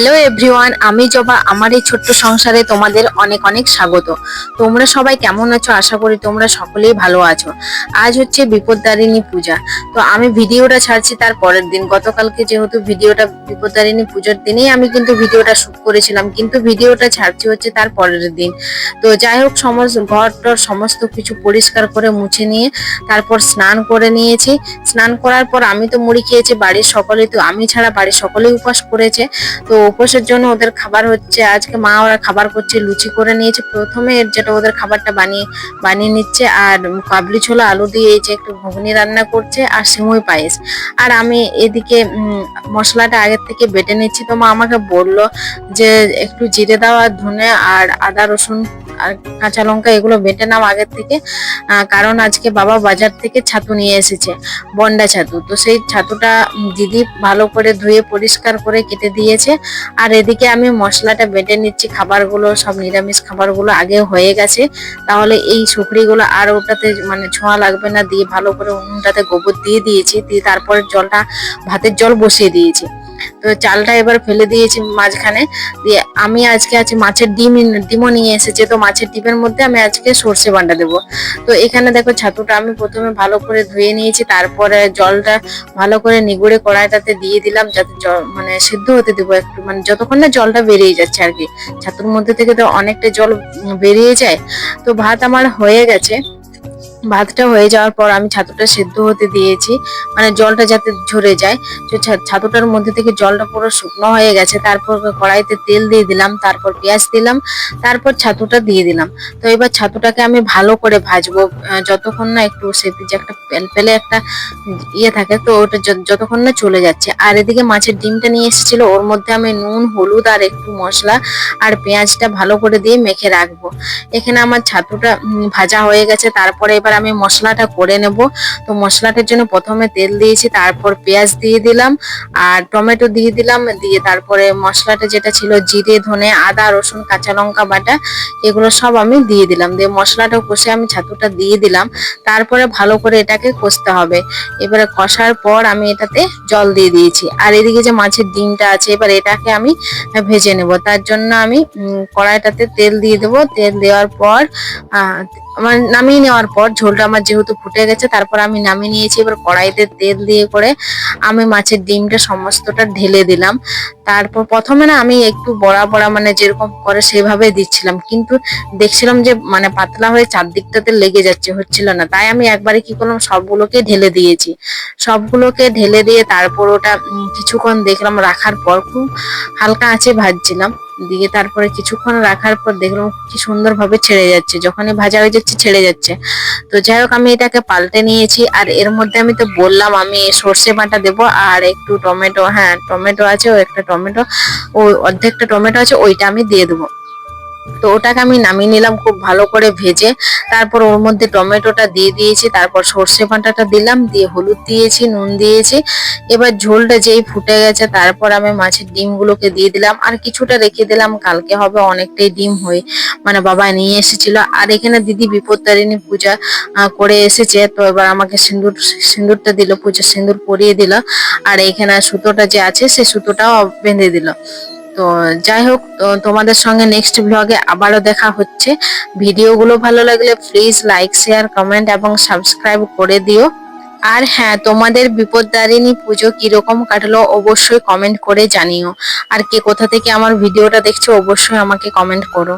Hello everyone আমি জবা। আমার এই ছোট্ট সংসারে তোমাদের অনেক অনেক স্বাগত। তোমরা সবাই কেমন আছো? আশা করি তোমরা সকলেই ভালো আছো। আজ হচ্ছে বিপদদারিণী পূজা। তো আমি ভিডিওটা ছাড়ছি তার পরের দিন। গতকালকে যেহেতু ভিডিওটা বিপদদারিণী পুজোর দিনেই আমি কিন্তু ভিডিওটা শুট করেছিলাম, কিন্তু ভিডিওটা ছাড়ছি হচ্ছে তার পরের দিন। তো যাই হোক, সমস্ত ঘর টর সমস্ত কিছু পরিষ্কার করে মুছে নিয়ে তারপর স্নান করে নিয়েছি। স্নান করার পর আমি তো মুড়ি খেয়েছি, বাড়ির সকলে তো, আমি ছাড়া বাড়ির সকলেই উপবাস করেছে। তো উপোসের জন্য ওদের খাবার হচ্ছে, আজকে মা ওরা খাবার করছে, লুচি করে নিয়েছে। প্রথমে যেটা ওদের খাবারটা বানিয়ে বানিয়ে নিচ্ছে, আর কাবলি ছোলা আলু দিয়ে এই যে একটু ঘুগনি রান্না করছে আর সিমুই পায়েস। আর আমি এদিকে মশলাটা আগের থেকে বেটে নিচ্ছি। তো মা আমাকে বলল যে, একটু জিরে দেওয়া ধনে আর আদা রসুন আর কাঁচা লঙ্কা এগুলো বেটে নাও আগের থেকে। কারণ আজকে বাবা বাজার থেকে ছাতু নিয়ে এসেছে, বন্ডা ছাতু। তো সেই ছাতুটা দিদি ভালো করে ধুয়ে পরিষ্কার করে কেটে দিয়েছে। আর এদিকে আমি মশলাটা বেটে নিচ্ছি, খাবারগুলো, সব নিরামিষ খাবারগুলো আগে হয়ে গেছে। তাহলে এই শুকরিগুলো আর ওটাতে মানে ছোঁয়া লাগবে না, দিয়ে ভালো করে উনুনটাতে গোবর দিয়ে দিয়েছি, দিয়ে তারপরে জলটা, ভাতের জল বসিয়ে দিয়েছি। তো চালটা এবার ফেলে দিয়েছি মাঝখানে। দিয়ে আমি আজকে আছে মাছের ডিম, ডিমও নিয়ে এসেছে, তো মাছের ডিমের মধ্যে আমি আজকে সর্ষে বান্ডা দেবো। তো এখানে দেখো ছাতুটা আমি প্রথমে ভালো করে ধুয়ে নিয়েছি, তারপরে জলটা ভালো করে নিগুড়ে কড়াইটাতে দিয়ে দিলাম, যাতে মানে সিদ্ধ হতে দেবো একটু মানে যতক্ষণ না জলটা বেরিয়ে যাচ্ছে আর কি। ছাতুর মধ্যে থেকে তো অনেকটা জল বেরিয়ে যায়। তো ভাত আমার হয়ে গেছে। ভাতটা হয়ে যাওয়ার পর আমি ছাতুটা সেদ্ধ হতে দিয়েছি। মানে জলটা যাতে ঝরে যায়। তো ছাতুটার মধ্যে থেকে জলটা পুরো শুকনো হয়ে গেছে। তারপর কড়াইতে তেল দিয়ে দিলাম, তারপর পেঁয়াজ দিলাম, তারপর ছাতুটা দিয়ে দিলাম। তো এবার ছাতুটাকে আমি ভালো করে ভাজবো। যতক্ষণ না একটু সে যে একটা পেলে একটা ইয়ে থাকে, তো ওটা যতক্ষণ না চলে যাচ্ছে। আর এদিকে মাছের ডিমটা নিয়ে এসেছিল। ওর মধ্যে আমি নুন, হলুদ আর একটু মশলা আর পেঁয়াজটা ভালো করে দিয়ে মেখে রাখব। এখানে আমার ছাতুটা ভাজা হয়ে গেছে। তারপরে এবার আমি মশলাটা করে নেব। তো মশলাটার জন্য প্রথমে তেল দিয়েছি, তারপর পেঁয়াজ দিয়ে দিলাম আর টমেটো দিয়ে দিলাম, দিয়ে তারপরে মশলাটা যেটা ছিল জিরে, ধনে, আদা, রসুন, কাঁচা লঙ্কা বাটা, এগুলো সব আমি দিয়ে দিলাম। দিয়ে মশলাটা কষে আমি ছাতুটা দিয়ে দিলাম। তারপরে ভালো করে এটাকে কষতে হবে। এবারে কষার পর আমি এটাতে জল দিয়ে দিয়েছি। আর এদিকে যে মাছের ডিমটা আছে, এবার এটাকে আমি ভেজে নেব। তার জন্য আমি কড়াইটাতে তেল দিয়ে দেবো। তেল দেওয়ার পর আমার নামিয়ে নেওয়ার পর ঝোলটা আমার যেহেতু ফুটে গেছে, তারপর আমি নামিয়ে নিয়েছি। এবার কড়াইতে তেল দিয়ে করে আমি মাছের ডিমটা সমস্তটা ঢেলে দিলাম। তারপর প্রথমে না আমি একটু বড়া বড়া মানে যেরকম করে সেভাবে দিচ্ছিলাম। কিন্তু দেখছিলাম যে মানে পাতলা হয়ে চারদিকটাতে লেগে যাচ্ছে, হচ্ছিল না। তাই আমি একবারে কি করলাম, সবগুলোকে ঢেলে দিয়েছি। সবগুলোকে ঢেলে দিয়ে তারপর ওটা কিছুক্ষণ দেখলাম, রাখার পর খুব হালকা আঁচে ভাজছিলাম। দিয়ে তারপরে কিছুক্ষণ রাখার পর দেখলাম কি সুন্দর ভাবে ছেড়ে যাচ্ছে, যখনই ভাজা হয়ে যাচ্ছে ছেড়ে যাচ্ছে। তো যাই হোক, আমি এটাকে পাল্টে নিয়েছি, আর এর মধ্যে আমি তো বললাম আমি সর্ষে বাটা দেবো, আর একটু টমেটো হ্যাঁ টমেটো আছে, ও একটা টমেটো, ও অর্ধেকটা টমেটো আছে, ওইটা আমি দিয়ে দেবো। তো ওটাকে আমি নামিয়ে নিলাম খুব ভালো করে ভেজে। তারপর ওর মধ্যে টমেটোটা দিয়ে দিয়েছি, তারপর সর্ষে বাটাটা দিলাম, দিয়ে হলুদ দিয়েছি, নুন দিয়েছি। এবার ঝোলটা যেই ফুটে গেছে, তারপর আমি মাছের ডিমগুলোকে দিয়ে দিলাম। আর কিছুটা রেখে দিলাম, কালকে হবে অনেকটাই ডিম হয়ে মানে বাবা নিয়ে এসেছিল। আর এখানে দিদি বিপত্তারিণী পূজা করে এসেছে। তো এবার আমাকে সিঁদুর, সিঁদুরটা দিল, পূজা সিঁদুর পরিয়ে দিল। আর এখানে সুতোটা যে আছে, সে সুতোটাও বেঁধে দিল। তো যাই হোক তোমাদের সঙ্গে নেক্সট ব্লগে আবারও দেখা হচ্ছে। ভিডিওগুলো ভালো লাগলে প্লিজ লাইক শেয়ার কমেন্ট এবং সাবস্ক্রাইব করে দিও। আর হ্যাঁ তোমাদের বিপদদারিণী পুজো কীরকম কাটলো অবশ্যই কমেন্ট করে জানিও। আর কে কোথা থেকে আমার ভিডিওটা দেখছ অবশ্যই আমাকে কমেন্ট করো।